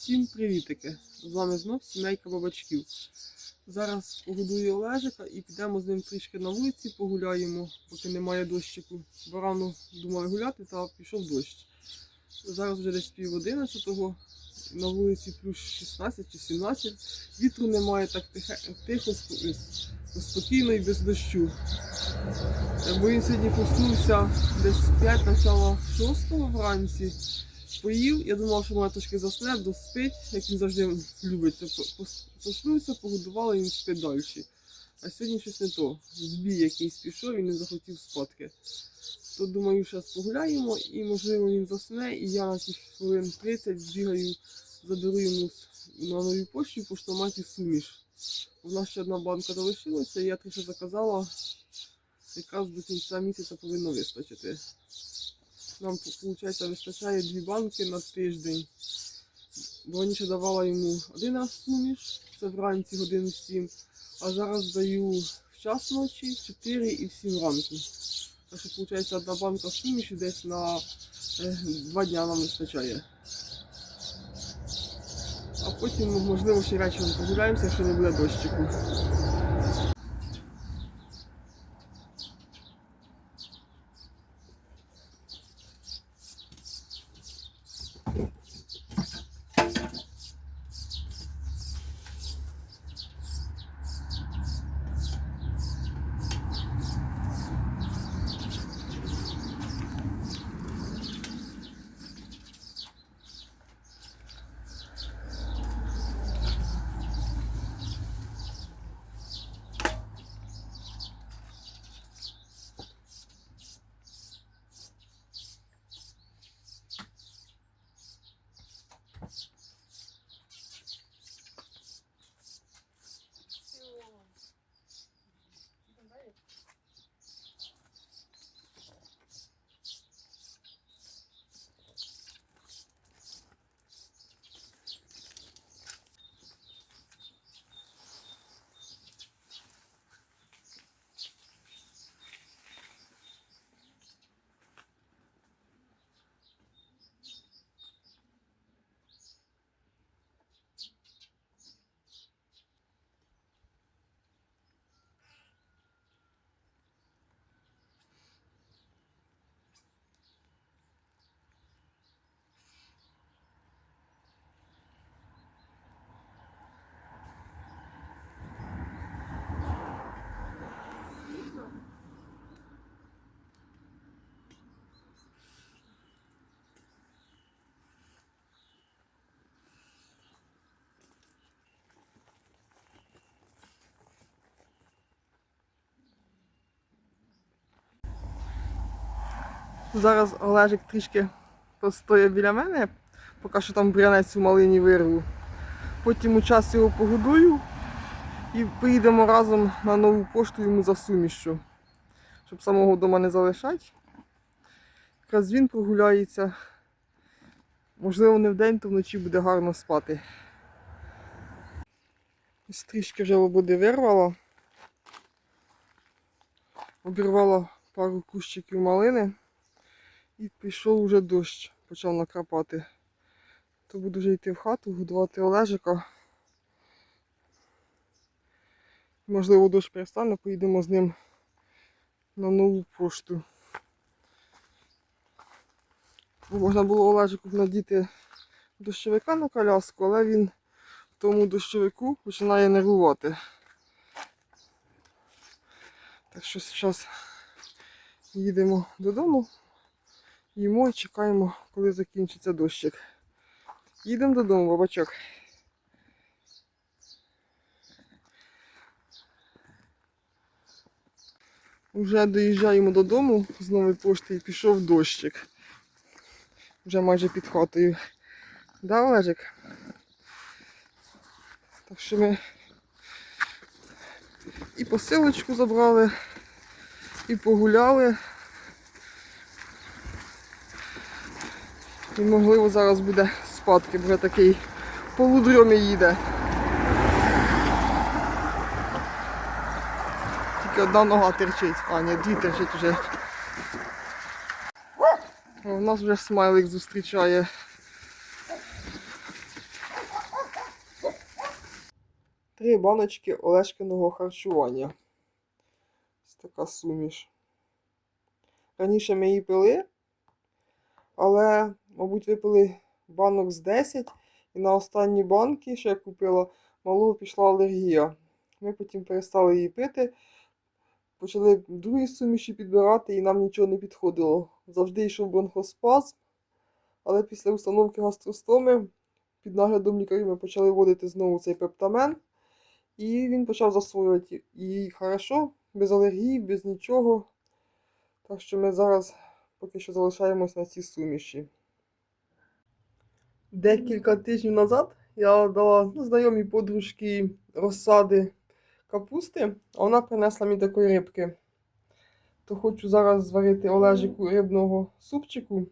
Всім привітики! З вами знов сімейка бабачків. Зараз погодую Олежика і підемо з ним трішки на вулиці, погуляємо, поки немає дощику. Бо рано думали гуляти, та пішов дощ. Зараз вже десь пів одинадцятого, на вулиці плюс 16 чи 17. Вітру немає так тихе, тихо, спокійно і без дощу. Е, Бо він сьогодні проснувся десь 5 начала 6 вранці. Поїв, я думав, що мене трошки засне, доспить, як він завжди любить. Це по- пос- Проснувся, погодували і він спить далі. А сьогодні щось не то. Збій якийсь пішов і не захотів спадки. То думаю, зараз погуляємо і можливо він засне, і я на тих хвилин 30 збігаю, заберу йому на новій пошті поштоматі суміш. У нас ще одна банка залишилася, і я трохи заказала. Якраз до кінця місяця повинно вистачити. Нам, виходить, вистачає дві банки на тиждень. Бо раніше давала йому один раз суміш, це вранці годин в 7, а зараз даю в час ночі 4 і в 7 ранку. Так що, виходить, одна банка суміші десь на е, два дня нам вистачає. А потім, можливо, ще вечором погуляємося, якщо не буде дощику. Зараз Олежик трішки постояв біля мене, поки що там брянець у малині вирву. Потім у час його погодую і поїдемо разом на нову пошту йому за сумішю, щоб самого вдома не залишати. Якраз він прогуляється. Можливо, не вдень, то вночі буде гарно спати. Ось трішки вже лободи вирвала. Обірвала пару кущиків малини. І пішов уже дощ, почав накрапати. То буду вже йти в хату, годувати Олежика. Можливо, дощ перестане, поїдемо з ним на нову пошту. Бо Можна було Олежику надіти дощовика на коляску, але він в тому дощовику починає нервувати. Так що зараз їдемо додому. Їмо і чекаємо, коли закінчиться дощик. Їдемо додому, бабачок. Вже доїжджаємо додому з нової пошти і пішов дощик. Вже майже під хатою. Да, Олежик? Так що ми і посилочку забрали, і погуляли. І можливо зараз буде спадки, вже такий полудрьомі їде. Тільки одна нога терчить, а ні, дві терчить вже. У нас вже смайлик зустрічає. три баночки Олешкиного харчування. Ось така суміш. Раніше ми її пили, але, мабуть, випили банок з 10, і на останні банки, що я купила, малого пішла алергія. Ми потім перестали її пити, почали другі суміші підбирати, і нам нічого не підходило. Завжди йшов бронхоспазм, але після установки гастростоми під наглядом лікарів ми почали вводити знову цей пептамен, і він почав засвоювати і хорошо, без алергії, без нічого. Так що ми зараз поки що залишаємось на цій суміші. Декілька тижнів назад я дала ну, знайомій подружці розсади капусти, а вона принесла мені такої рибки. То хочу зараз зварити Олежику рибного супчику.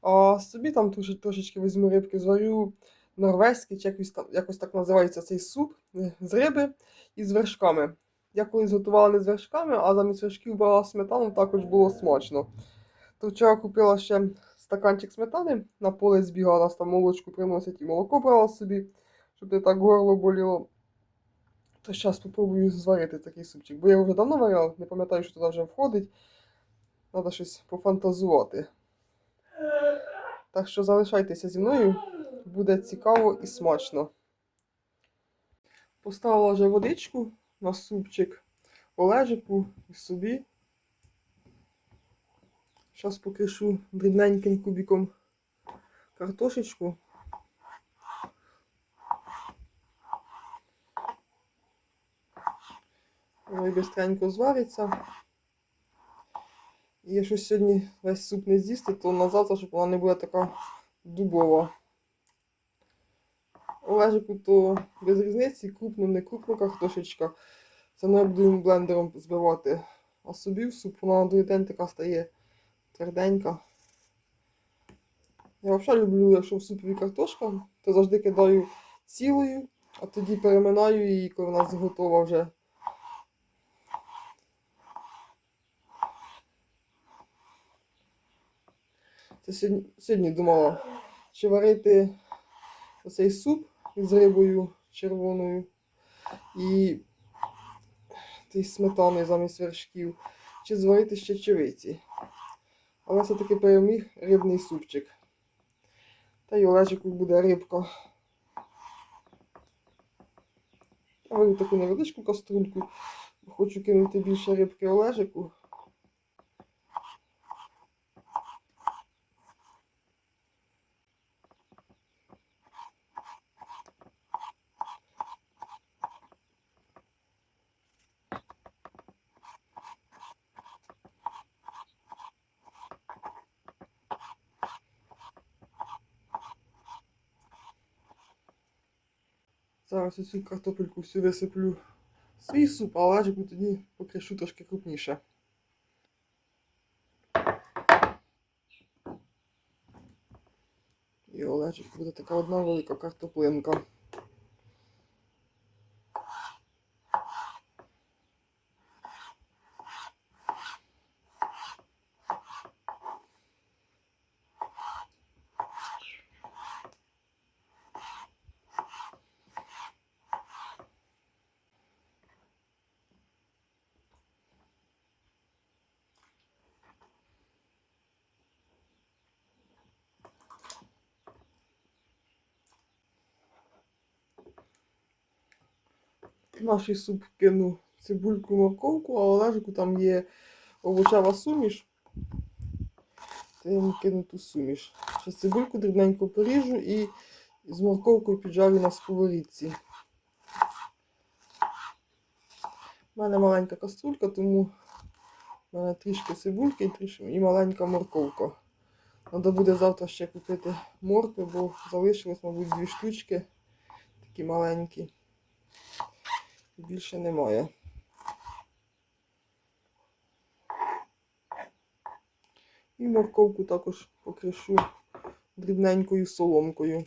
А собі там трошечки, трошечки візьму рибки, зварю норвезький, чи якось, там, якось так називається цей суп е, з риби і з вершками. Я колись готувала не з вершками, а замість вершків брала сметану, також було смачно. То вчора купила ще стаканчик сметани, на поле збігала, нас там молочку приносять і молоко брала собі, щоб не так горло боліло. То зараз спробую зварити такий супчик. Бо я вже давно варила, не пам'ятаю, що туди вже входить. Треба щось пофантазувати. Так що залишайтеся зі мною, буде цікаво і смачно. Поставила вже водичку на супчик Олежику і собі. Зараз покришу дрібненьким кубиком картошечку. Воно і звариться. І якщо сьогодні весь суп не з'їсти, то на завтра, щоб вона не була така дубова. Олежику то без різниці, крупно, не крупно картошечка. Це не буду блендером збивати. А собі в суп вона на другий день така стає тверденька. Я взагалі люблю, якщо в супі картошка, то завжди кидаю цілою, а тоді переминаю її, коли вона готова вже. Це сьогодні, сьогодні думала, чи варити оцей суп з рибою червоною і тій сметани замість вершків, чи зварити ще чевиці. Але все-таки переміг рибний супчик. Та й Олежику буде рибка. Я беру таку невеличку каструльку. Хочу кинути більше рибки Олежику. Зараз оцю картопельку всю висиплю свій суп, а Олежику тоді покришу трошки крупніше. І Олежик буде така одна велика картоплинка. Наш суп кину цибульку, морковку, а Олежику там є овочева суміш. То я йому кину ту суміш. Зараз цибульку дрібненько поріжу і з морковкою піджарю на сковорідці. У мене маленька каструлька, тому в мене трішки цибульки і, трішки, і маленька морковка. Треба буде завтра ще купити моркви, бо залишилось, мабуть, дві штучки такі маленькі. Більше немає. І морковку також покришу дрібненькою соломкою.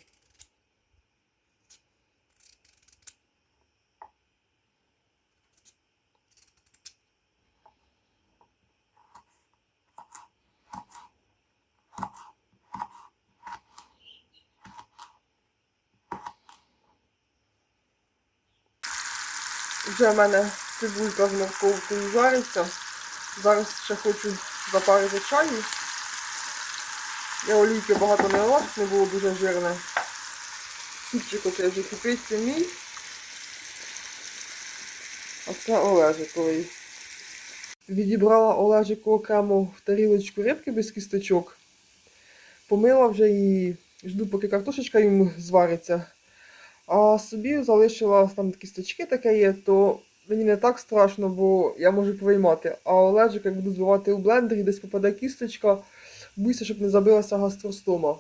Вже в мене цибулька з морковкою жариться. Зараз ще хочу запарити чаю. Я олійки багато не лила, не було дуже жирне. Супчик оце вже кипить, мій. А це Олежиковий. Відібрала Олежику окремо в тарілочку рибки без кісточок. Помила вже і жду, поки картошечка йому звариться. А собі залишила там кісточки таке є, то мені не так страшно, бо я можу повиймати. А Олежик, як буду збивати у блендері, десь попаде кісточка, боюся, щоб не забилася гастростома.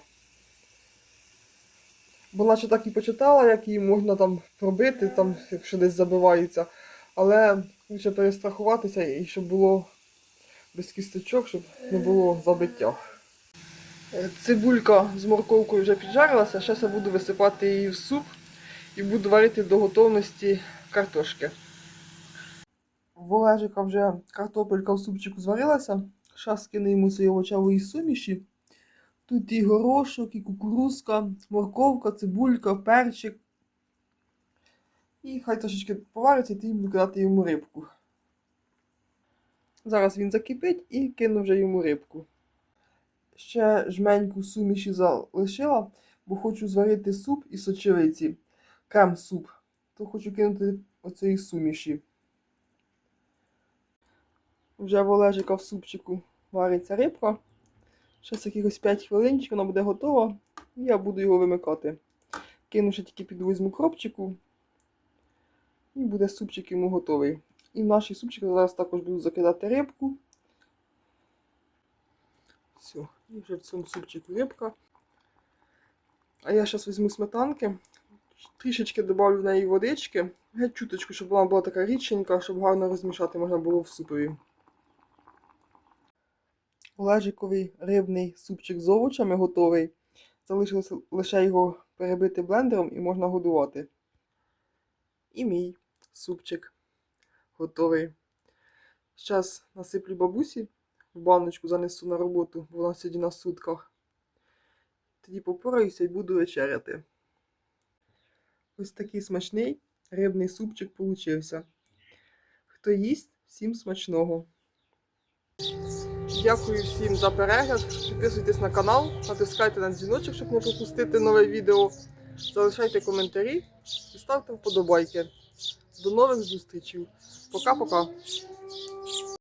Бо наче так і почитала, як її можна там пробити, там, якщо десь забивається. Але хочу перестрахуватися і щоб було без кісточок, щоб не було забиття. Цибулька з морковкою вже піджарилася, зараз я буду висипати її в суп і буду варити до готовності картошки. В вже картопелька в супчику зварилася. Зараз кину йому цієї овочевої суміші. Тут і горошок, і кукурузка, морковка, цибулька, перчик. І хай трошечки повариться, і тоді буду кидати йому рибку. Зараз він закипить і кину вже йому рибку. Ще жменьку суміші залишила, бо хочу зварити суп із сочевиці. Крем-суп. То хочу кинути оцеї суміші. Вже в Олежика в супчику вариться рибка. Ще якихось 5 хвилинчик вона буде готова. І я буду його вимикати. Кину ще тільки піду візьму кропчику. І буде супчик йому готовий. І в наші супчики зараз також буду закидати рибку. Все, і вже в цьому супчику рибка. А я зараз візьму сметанки, трішечки додавлю в неї водички, геть чуточку, щоб вона була така рідченька, щоб гарно розмішати можна було в супові. Олежиковий рибний супчик з овочами готовий. Залишилося лише його перебити блендером і можна годувати. І мій супчик готовий. Зараз насиплю бабусі в баночку, занесу на роботу, бо вона сьогодні на сутках. Тоді попораюся і буду вечеряти. Ось такий смачний рибний супчик получився. Хто їсть, всім смачного. Дякую всім за перегляд. Підписуйтесь на канал, натискайте на дзвіночок, щоб не пропустити нове відео. Залишайте коментарі і ставте вподобайки. До нових зустрічей. Пока-пока.